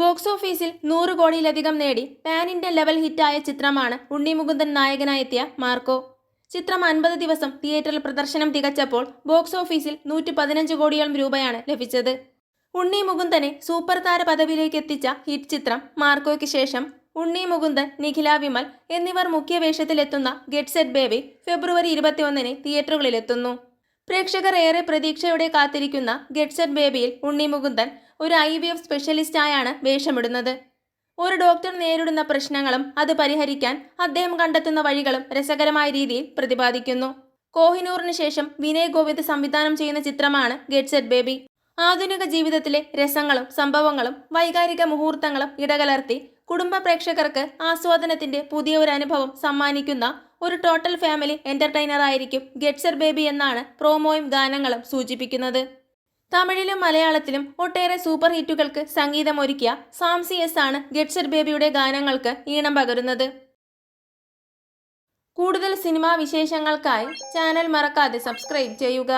Box ഓഫീസിൽ നൂറ് കോടിയിലധികം നേടി പാൻ ഇന്ത്യൻ ലെവൽ ഹിറ്റായ ചിത്രമാണ് ഉണ്ണി മുകുന്ദൻ നായകനായെത്തിയ മാർക്കോ. ചിത്രം അൻപത് ദിവസം തിയേറ്ററിൽ പ്രദർശനം തികച്ചപ്പോൾ ബോക്സ് ഓഫീസിൽ നൂറ്റി പതിനഞ്ച് കോടിയോളം രൂപയാണ് ലഭിച്ചത്. ഉണ്ണി മുകുന്ദനെ സൂപ്പർ താര പദവിയിലേക്ക് എത്തിച്ച ഹിറ്റ് ചിത്രം മാർക്കോയ്ക്ക് ശേഷം ഉണ്ണി മുകുന്ദൻ നിഖില വിമൽ എന്നിവർ മുഖ്യ വേഷത്തിലെത്തുന്ന ഗെറ്റ് സെറ്റ് ബേബി ഫെബ്രുവരി ഇരുപത്തിയൊന്നിന് തിയേറ്ററുകളിലെത്തുന്നു. പ്രേക്ഷകർ ഏറെ പ്രതീക്ഷയോടെ കാത്തിരിക്കുന്ന ഗെറ്റ് സെറ്റ് ബേബിയിൽ ഉണ്ണി മുകുന്ദൻ ഒരു ഐ വി എഫ് സ്പെഷ്യലിസ്റ്റായാണ് വേഷമിടുന്നത്. ഒരു ഡോക്ടർ നേരിടുന്ന പ്രശ്നങ്ങളും അത് പരിഹരിക്കാൻ അദ്ദേഹം കണ്ടെത്തുന്ന വഴികളും രസകരമായ രീതിയിൽ പ്രതിപാദിക്കുന്നു. കോഹിനൂറിന് ശേഷം വിനയ് ഗോവിന്ദ് സംവിധാനം ചെയ്യുന്ന ചിത്രമാണ് ഗെറ്റ് സെറ്റ് ബേബി. ആധുനിക ജീവിതത്തിലെ രസങ്ങളും സംഭവങ്ങളും വൈകാരിക മുഹൂർത്തങ്ങളും ഇടകലർത്തി കുടുംബ പ്രേക്ഷകർക്ക് ആസ്വാദനത്തിന്റെ പുതിയ ഒരു അനുഭവം സമ്മാനിക്കുന്ന ഒരു ടോട്ടൽ ഫാമിലി എന്റർടൈനർ ആയിരിക്കും ഗെറ്റ്സർ ബേബി എന്നാണ് പ്രോമോയും ഗാനങ്ങളും സൂചിപ്പിക്കുന്നത്. തമിഴിലും മലയാളത്തിലും ഒട്ടേറെ സൂപ്പർ ഹിറ്റുകൾക്ക് സംഗീതമൊരുക്കിയ സാംസി എസ് ആണ് ഗെറ്റ്സർ ബേബിയുടെ ഗാനങ്ങൾക്ക് ഈണം പകരുന്നത്. കൂടുതൽ സിനിമാ വിശേഷങ്ങൾക്കായി ചാനൽ മറക്കാതെ സബ്സ്ക്രൈബ് ചെയ്യുക.